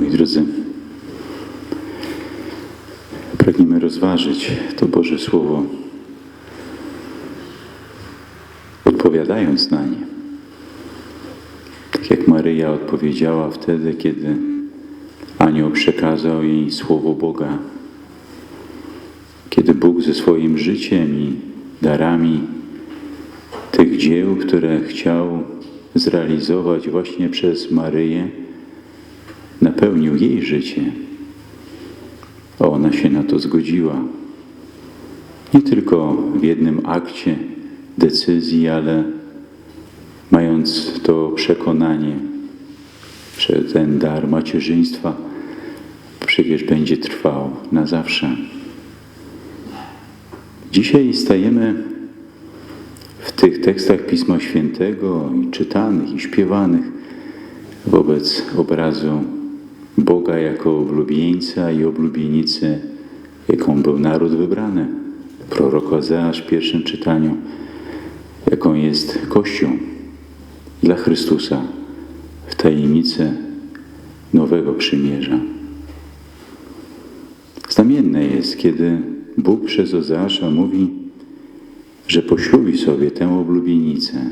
Moi drodzy, pragniemy rozważyć to Boże Słowo, odpowiadając na nie. Tak jak Maryja odpowiedziała wtedy, kiedy anioł przekazał jej Słowo Boga. Kiedy Bóg ze swoim życiem i darami tych dzieł, które chciał zrealizować właśnie przez Maryję, napełnił jej życie, a ona się na to zgodziła. Nie tylko w jednym akcie decyzji, ale mając to przekonanie, że ten dar macierzyństwa przecież będzie trwał na zawsze. Dzisiaj stajemy w tych tekstach Pisma Świętego i czytanych i śpiewanych wobec obrazu Boga jako oblubieńca i oblubienicy, jaką był naród wybrany. Prorok Ozeasz w pierwszym czytaniu, jaką jest Kościół dla Chrystusa w tajemnicy nowego przymierza. Znamienne jest, kiedy Bóg przez Ozeasza mówi, że poślubi sobie tę oblubienicę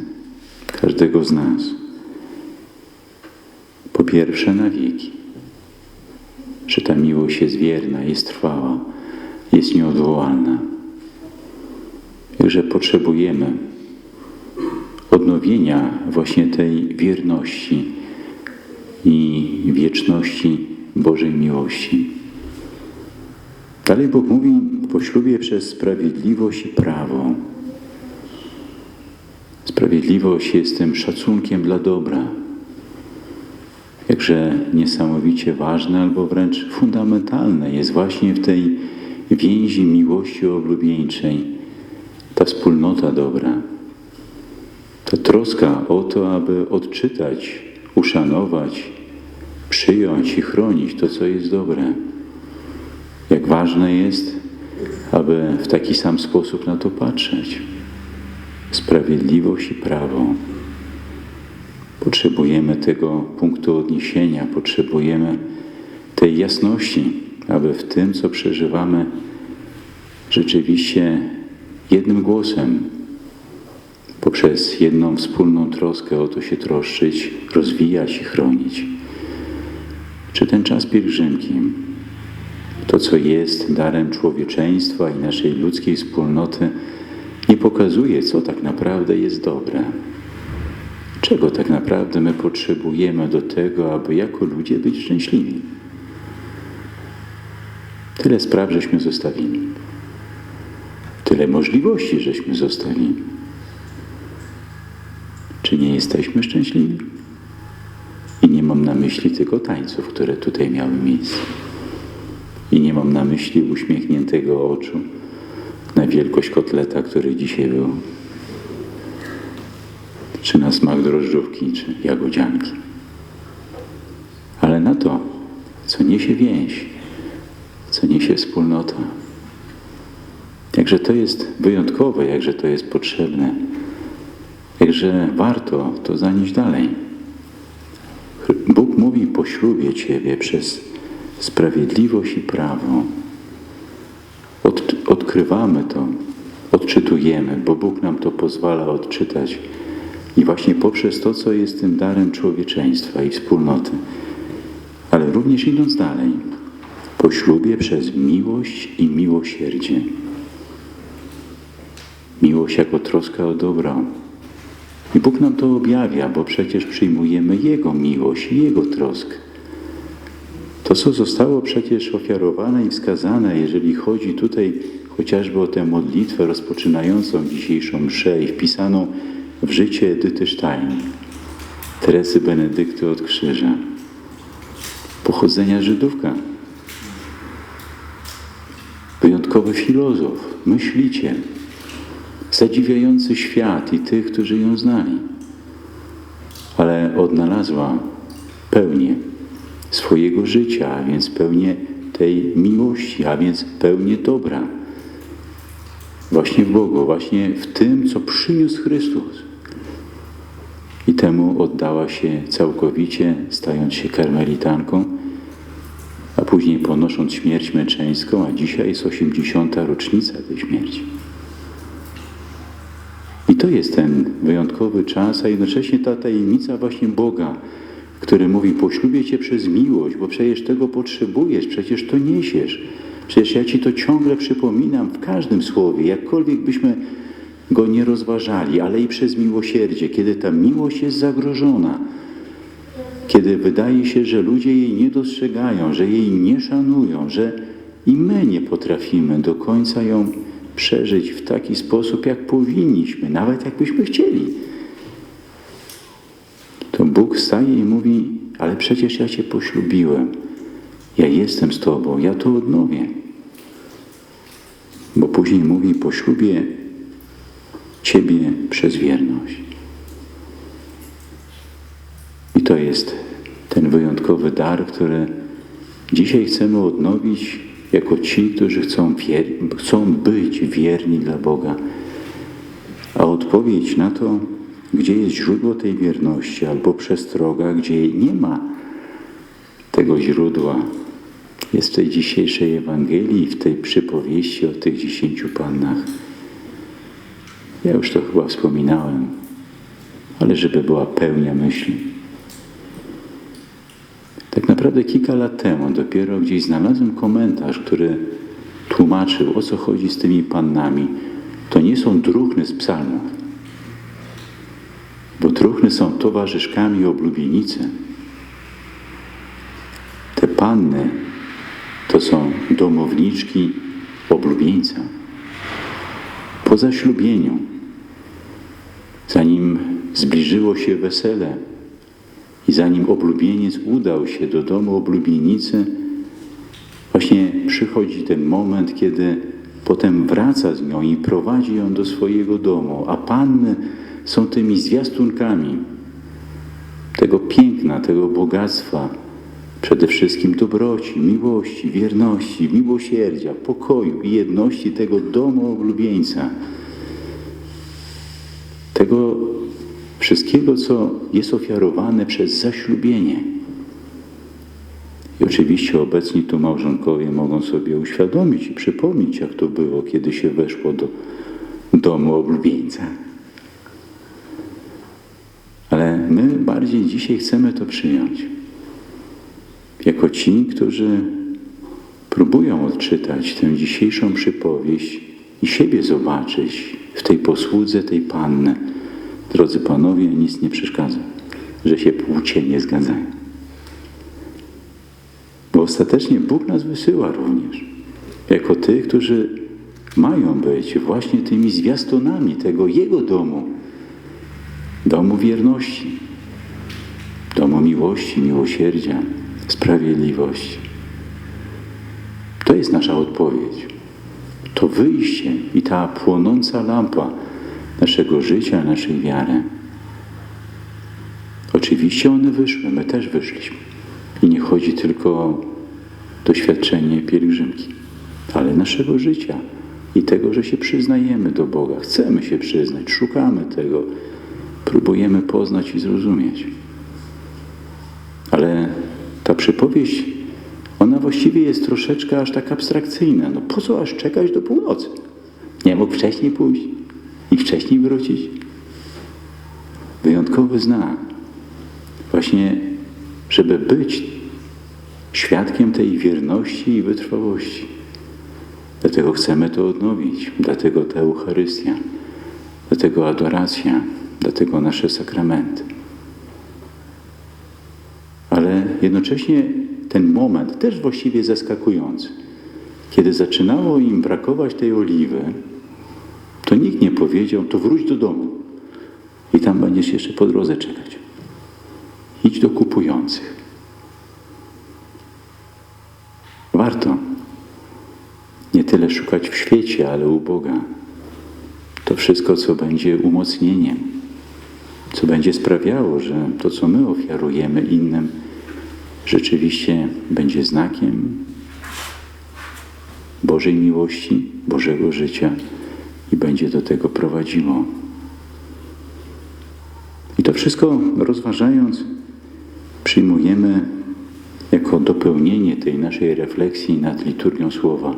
każdego z nas. Po pierwsze na wieki, że ta miłość jest wierna, jest trwała, jest nieodwołalna. Że potrzebujemy odnowienia właśnie tej wierności i wieczności Bożej miłości. Dalej Bóg mówi po ślubie przez sprawiedliwość i prawo. Sprawiedliwość jest tym szacunkiem dla dobra. Jakże niesamowicie ważne albo wręcz fundamentalne jest właśnie w tej więzi miłości oblubieńczej ta wspólnota dobra. Ta troska o to, aby odczytać, uszanować, przyjąć i chronić to, co jest dobre. Jak ważne jest, aby w taki sam sposób na to patrzeć. Sprawiedliwość i prawo. Potrzebujemy tego punktu odniesienia, potrzebujemy tej jasności, aby w tym, co przeżywamy, rzeczywiście jednym głosem, poprzez jedną wspólną troskę o to się troszczyć, rozwijać i chronić. Czy ten czas pielgrzymki, to co jest darem człowieczeństwa i naszej ludzkiej wspólnoty, nie pokazuje, co tak naprawdę jest dobre. Czego tak naprawdę my potrzebujemy do tego, aby jako ludzie być szczęśliwi? Tyle spraw żeśmy zostawili. Tyle możliwości żeśmy zostawili. Czy nie jesteśmy szczęśliwi? I nie mam na myśli tylko tańców, które tutaj miały miejsce. I nie mam na myśli uśmiechniętego oczu na wielkość kotleta, który dzisiaj był. Czy na smak drożdżówki, czy jagodzianki. Ale na to, co niesie więź, co niesie wspólnota. Jakże to jest wyjątkowe, jakże to jest potrzebne, jakże warto to zanieść dalej. Bóg mówi po ślubie Ciebie przez sprawiedliwość i prawo. Od, odkrywamy to, odczytujemy, bo Bóg nam to pozwala odczytać. I właśnie poprzez to, co jest tym darem człowieczeństwa i wspólnoty. Ale również idąc dalej, po ślubie przez miłość i miłosierdzie. Miłość jako troska o dobro. I Bóg nam to objawia, bo przecież przyjmujemy Jego miłość i Jego troskę. To, co zostało przecież ofiarowane i wskazane, jeżeli chodzi tutaj chociażby o tę modlitwę rozpoczynającą dzisiejszą mszę i wpisaną w życie Edyty Stein, Teresy Benedykty od Krzyża, pochodzenia Żydówka, wyjątkowy filozof, myśliciel, zadziwiający świat i tych, którzy ją znali, ale odnalazła pełnię swojego życia, a więc pełnię tej miłości, a więc pełnię dobra. Właśnie w Bogu, właśnie w tym, co przyniósł Chrystus. I temu oddała się całkowicie, stając się karmelitanką później ponosząc śmierć męczeńską, a dzisiaj jest 80. rocznica tej śmierci. I to jest ten wyjątkowy czas, a jednocześnie ta tajemnica właśnie Boga, który mówi, poślubię Cię przez miłość, bo przecież tego potrzebujesz, przecież to niesiesz. Przecież ja Ci to ciągle przypominam w każdym słowie, jakkolwiek byśmy go nie rozważali, ale i przez miłosierdzie, kiedy ta miłość jest zagrożona, kiedy wydaje się, że ludzie jej nie dostrzegają, że jej nie szanują, że i my nie potrafimy do końca ją przeżyć w taki sposób, jak powinniśmy, nawet jakbyśmy chcieli. To Bóg staje i mówi, ale przecież ja Cię poślubiłem. Ja jestem z Tobą, ja to odnowię. Bo później mówi, poślubię Ciebie przez wierność. I to jest ten wyjątkowy dar, który dzisiaj chcemy odnowić jako ci, którzy chcą, chcą być wierni dla Boga. A odpowiedź na to, gdzie jest źródło tej wierności, albo przestroga, gdzie nie ma tego źródła, jest w tej dzisiejszej Ewangelii, w tej przypowieści o tych dziesięciu pannach. Ja już to chyba wspominałem, ale żeby była pełnia myśli. Tak naprawdę kilka lat temu dopiero gdzieś znalazłem komentarz, który tłumaczył, o co chodzi z tymi pannami. To nie są druhny z psalmów, bo druhny są towarzyszkami oblubienicy. Te panny to są domowniczki oblubieńca. Po zaślubieniu, zanim zbliżyło się wesele i zanim oblubieniec udał się do domu oblubienicy, właśnie przychodzi ten moment, kiedy potem wraca z nią i prowadzi ją do swojego domu, a panny są tymi zwiastunkami tego piękna, tego bogactwa, przede wszystkim dobroci, miłości, wierności, miłosierdzia, pokoju i jedności tego domu oblubieńca. Tego wszystkiego, co jest ofiarowane przez zaślubienie. I oczywiście obecni tu małżonkowie mogą sobie uświadomić i przypomnieć, jak to było, kiedy się weszło do domu oblubieńca. Ale my bardziej dzisiaj chcemy to przyjąć. Jako ci, którzy próbują odczytać tę dzisiejszą przypowieść i siebie zobaczyć w tej posłudze tej panny. Drodzy panowie, nic nie przeszkadza, że się płcie nie zgadzają. Bo ostatecznie Bóg nas wysyła również, jako tych, którzy mają być właśnie tymi zwiastunami tego Jego domu, domu wierności, domu miłości, miłosierdzia, sprawiedliwości. To jest nasza odpowiedź. To wyjście i ta płonąca lampa naszego życia, naszej wiary. Oczywiście one wyszły, my też wyszliśmy. I nie chodzi tylko o doświadczenie pielgrzymki, ale naszego życia i tego, że się przyznajemy do Boga. Chcemy się przyznać, szukamy tego, próbujemy poznać i zrozumieć. Ale ta przypowieść, ona właściwie jest troszeczkę aż tak abstrakcyjna. No po co aż czekać do północy? Nie mógł wcześniej pójść i wcześniej wrócić. Wyjątkowy znak. Właśnie, żeby być świadkiem tej wierności i wytrwałości. Dlatego chcemy to odnowić. Dlatego ta Eucharystia. Dlatego adoracja. Dlatego nasze sakramenty. Ale jednocześnie ten moment, też właściwie zaskakujący, kiedy zaczynało im brakować tej oliwy, to nikt nie powiedział, to wróć do domu i tam będziesz jeszcze po drodze czekać. Idź do kupujących. Warto nie tyle szukać w świecie, ale u Boga. To wszystko, co będzie umocnieniem, co będzie sprawiało, że to, co my ofiarujemy innym, rzeczywiście będzie znakiem Bożej miłości, Bożego życia i będzie do tego prowadziło. I to wszystko rozważając, przyjmujemy jako dopełnienie tej naszej refleksji nad liturgią słowa.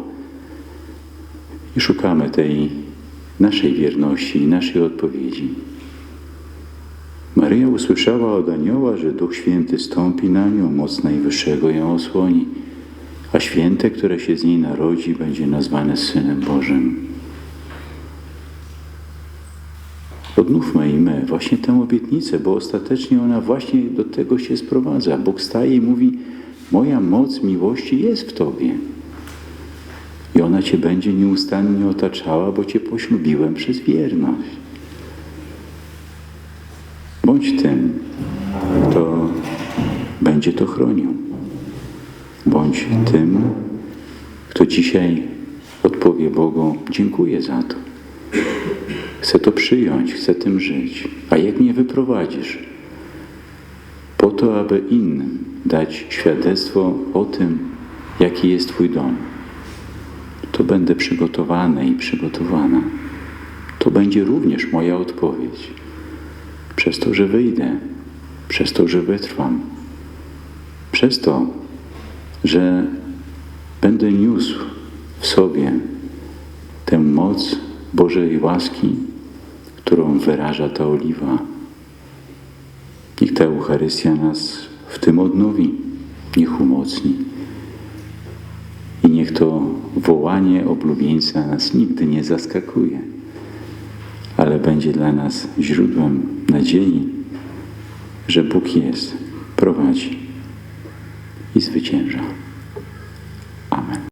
I szukamy tej naszej wierności, naszej odpowiedzi. Maryja usłyszała od anioła, że Duch Święty stąpi na nią, moc Najwyższego ją osłoni, a święte, które się z niej narodzi, będzie nazwane Synem Bożym. Odnówmy i my właśnie tę obietnicę, bo ostatecznie ona właśnie do tego się sprowadza. Bóg staje i mówi: Moja moc miłości jest w Tobie. I ona Cię będzie nieustannie otaczała, bo Cię poślubiłem przez wierność. Bądź tym, kto będzie to chronił. Bądź tym, kto dzisiaj odpowie Bogu: Dziękuję za to. Chcę to przyjąć, chcę tym żyć. A jak mnie wyprowadzisz? Po to, aby innym dać świadectwo o tym, jaki jest Twój dom. To będę przygotowany i przygotowana. To będzie również moja odpowiedź. Przez to, że wyjdę, przez to, że wytrwam, przez to, że będę niósł w sobie tę moc Bożej łaski, którą wyraża ta oliwa. Niech ta Eucharystia nas w tym odnowi, niech umocni. I niech to wołanie oblubieńca nas nigdy nie zaskakuje, ale będzie dla nas źródłem nadziei, że Bóg jest, prowadzi i zwycięża.